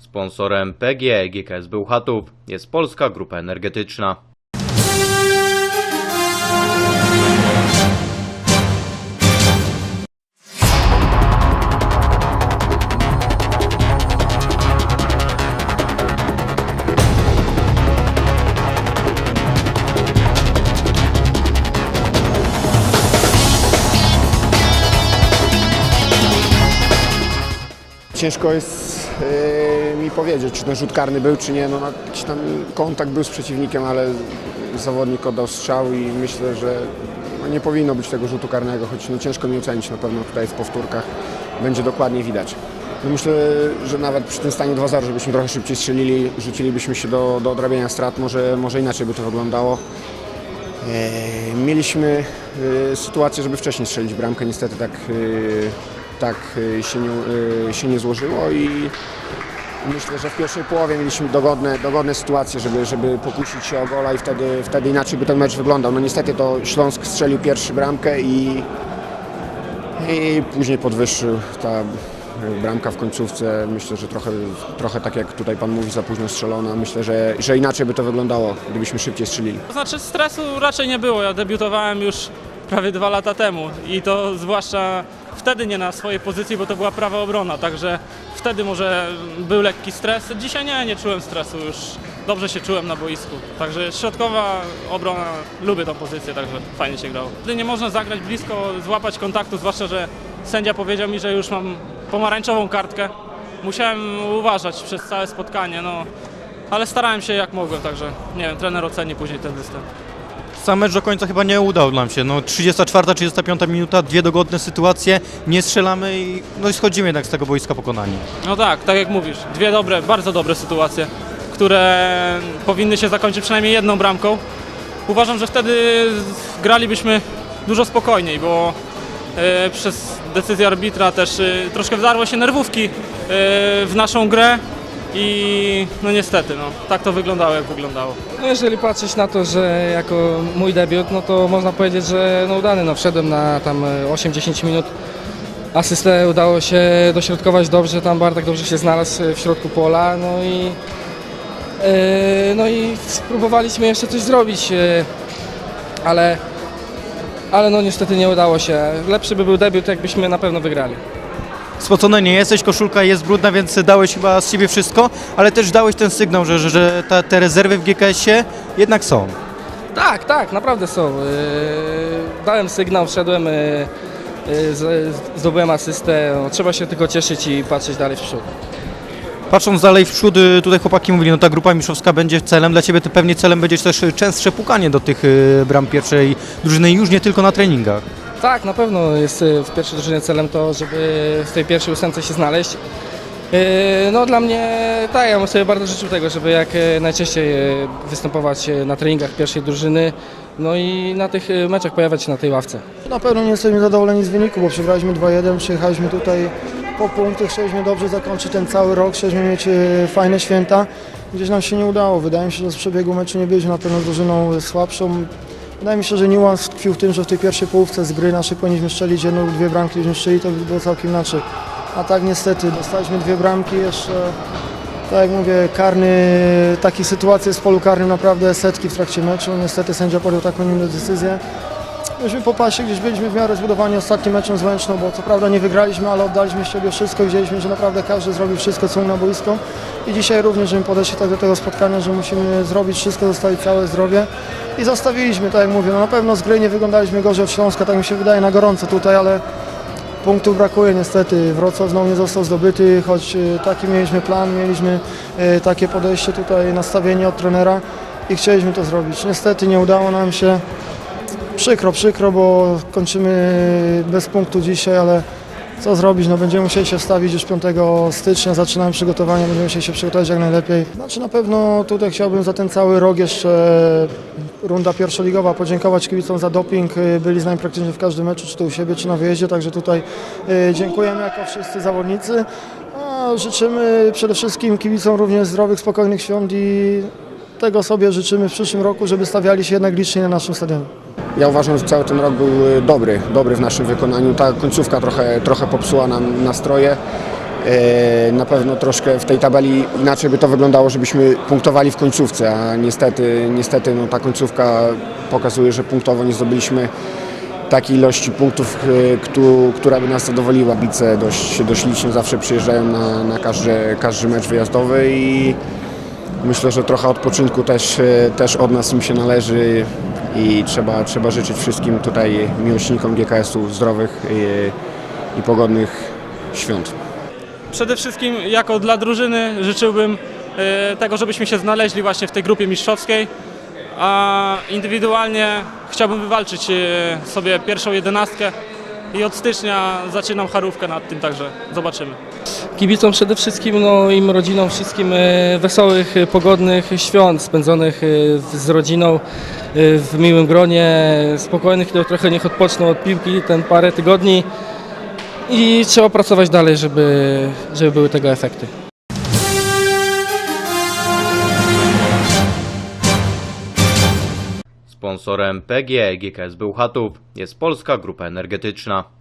Sponsorem PGE GKS Bełchatów jest Polska Grupa Energetyczna. Ciężko jest mi powiedzieć, czy ten rzut karny był, czy nie. No, jakiś tam kontakt był z przeciwnikiem, ale zawodnik oddał strzał i myślę, że no, nie powinno być tego rzutu karnego, choć no, ciężko mi ocenić na pewno tutaj w powtórkach. Będzie dokładnie widać. No, myślę, że nawet przy tym stanie 2-0, żebyśmy trochę szybciej strzelili, rzucilibyśmy się do, do odrabiania strat, może, może inaczej by to wyglądało. E, Mieliśmy e, sytuację, żeby wcześniej strzelić bramkę, niestety tak, tak e, się, nie, e, się nie złożyło i myślę, że w pierwszej połowie mieliśmy dogodne, dogodne sytuacje, żeby, żeby pokusić się o gola i wtedy, wtedy inaczej by ten mecz wyglądał. No niestety to Śląsk strzelił pierwszy bramkę i, i później podwyższył ta bramka w końcówce. Myślę, że trochę, trochę tak jak tutaj Pan mówi, za późno strzelona. Myślę, że, że inaczej by to wyglądało, gdybyśmy szybciej strzelili. To znaczy stresu raczej nie było. Ja debiutowałem już prawie dwa lata temu i to zwłaszcza wtedy nie na swojej pozycji, bo to była prawa obrona, także wtedy może był lekki stres. Dzisiaj nie, nie czułem stresu, już dobrze się czułem na boisku. Także środkowa obrona, lubię tą pozycję, także fajnie się grało. Wtedy nie można zagrać blisko, złapać kontaktu, zwłaszcza, że sędzia powiedział mi, że już mam pomarańczową kartkę. Musiałem uważać przez całe spotkanie, no ale starałem się jak mogłem, także nie wiem, trener oceni później ten występ. Sam mecz do końca chyba nie udał nam się. No, 34, 35 minuta, dwie dogodne sytuacje, nie strzelamy i, no i schodzimy jednak z tego boiska pokonani. No tak, tak jak mówisz, dwie dobre, bardzo dobre sytuacje, które powinny się zakończyć przynajmniej jedną bramką. Uważam, że wtedy gralibyśmy dużo spokojniej, bo e, przez decyzję arbitra też e, troszkę wdarło się nerwówki e, w naszą grę i no niestety, no, tak to wyglądało jak wyglądało. No jeżeli patrzeć na to, że jako mój debiut, no to można powiedzieć, że no udany. No wszedłem na tam e, 8-10 minut. Asystę udało się dośrodkować dobrze, tam Bartek dobrze się znalazł e, w środku pola, no i e, no i spróbowaliśmy jeszcze coś zrobić, e, ale ale no niestety nie udało się. Lepszy by był debiut, jakbyśmy na pewno wygrali. Spocony nie jesteś, koszulka jest brudna, więc dałeś chyba z siebie wszystko, ale też dałeś ten sygnał, że, że, że ta, te rezerwy w GKS-ie jednak są. Tak, tak, naprawdę są. Yy, Dałem sygnał, wszedłem, yy, z- zdobyłem asystę. No, trzeba się tylko cieszyć i patrzeć dalej w przód. Patrząc dalej w przód, y, tutaj chłopaki mówili, no ta grupa mistrzowska będzie celem, dla Ciebie to pewnie celem będzie też y, częstsze pukanie do tych y, bram pierwszej drużyny, już nie tylko na treningach. Tak, na pewno jest yy, w pierwszej drużynie celem to, żeby w tej pierwszej ósemce się znaleźć. Yy, No dla mnie, tak, ja bym sobie bardzo życzył tego, żeby jak yy, najczęściej występować na treningach pierwszej drużyny, no i na tych meczach pojawiać się na tej ławce. Na pewno nie jesteśmy zadowoleni z wyniku, bo przegraliśmy 2-1, przyjechaliśmy tutaj po punkty, chcieliśmy dobrze zakończyć ten cały rok, chcieliśmy mieć fajne święta. Gdzieś nam się nie udało. Wydaje mi się, że z przebiegu meczu nie byliśmy na pewno drużyną słabszą. Wydaje mi się, że niuans tkwił w tym, że w tej pierwszej połówce z gry naszej powinniśmy strzelić jedną lub dwie bramki, gdybyśmy strzeli, to by było całkiem inaczej. A tak niestety, dostaliśmy dwie bramki jeszcze. Tak jak mówię, karny, takich sytuacji jest w polu karnym naprawdę setki w trakcie meczu. Niestety sędzia podjął taką inną decyzję. Myśmy po pasie gdzieś byliśmy w miarę zbudowani ostatnim meczem z Łęczną, bo co prawda nie wygraliśmy, ale oddaliśmy z siebie wszystko. Widzieliśmy, że naprawdę każdy zrobił wszystko, co na boisku. I dzisiaj również, żeśmy podeszli tak do tego spotkania, że musimy zrobić wszystko, zostawić całe zdrowie. I zostawiliśmy, tak jak mówię, no na pewno z gry nie wyglądaliśmy gorzej od Śląska, tak mi się wydaje, na gorąco tutaj, ale punktów brakuje niestety. Wrocław znowu nie został zdobyty, choć e, taki mieliśmy plan, mieliśmy e, takie podejście tutaj, nastawienie od trenera i chcieliśmy to zrobić. Niestety nie udało nam się. Przykro, przykro, bo kończymy bez punktu dzisiaj, ale co zrobić? No będziemy musieli się wstawić już 5 stycznia, zaczynamy przygotowania, będziemy musieli się przygotować jak najlepiej. Znaczy na pewno tutaj chciałbym za ten cały rok jeszcze runda pierwszoligowa podziękować kibicom za doping. Byli z nami praktycznie w każdym meczu, czy to u siebie, czy na wyjeździe, także tutaj e, dziękujemy jako wszyscy zawodnicy. A życzymy przede wszystkim kibicom również zdrowych, spokojnych świąt i tego sobie życzymy w przyszłym roku, żeby stawiali się jednak licznie na naszym stadionie. Ja uważam, że cały ten rok był e, dobry, dobry w naszym wykonaniu. Ta końcówka trochę, trochę popsuła nam nastroje. E, Na pewno troszkę w tej tabeli inaczej by to wyglądało, żebyśmy punktowali w końcówce, a niestety, niestety no, ta końcówka pokazuje, że punktowo nie zdobyliśmy takiej ilości punktów, e, któ- która by nas zadowoliła. Bice dość, dość licznie zawsze przyjeżdżają na, na każdy, każdy mecz wyjazdowy i myślę, że trochę odpoczynku też, też od nas im się należy i trzeba, trzeba życzyć wszystkim tutaj miłośnikom GKS-u zdrowych i, i pogodnych świąt. Przede wszystkim jako dla drużyny życzyłbym e, tego, żebyśmy się znaleźli właśnie w tej grupie mistrzowskiej, a indywidualnie chciałbym wywalczyć e, sobie pierwszą jedenastkę i od stycznia zaczynam charówkę nad tym, także zobaczymy. Kibicom przede wszystkim, no im rodzinom wszystkim e, wesołych, e, pogodnych świąt spędzonych e, z rodziną w miłym gronie, spokojnych, które trochę niech odpoczną od piłki ten parę tygodni i trzeba pracować dalej, żeby, żeby były tego efekty. Sponsorem PGE GKS Bełchatów jest Polska Grupa Energetyczna.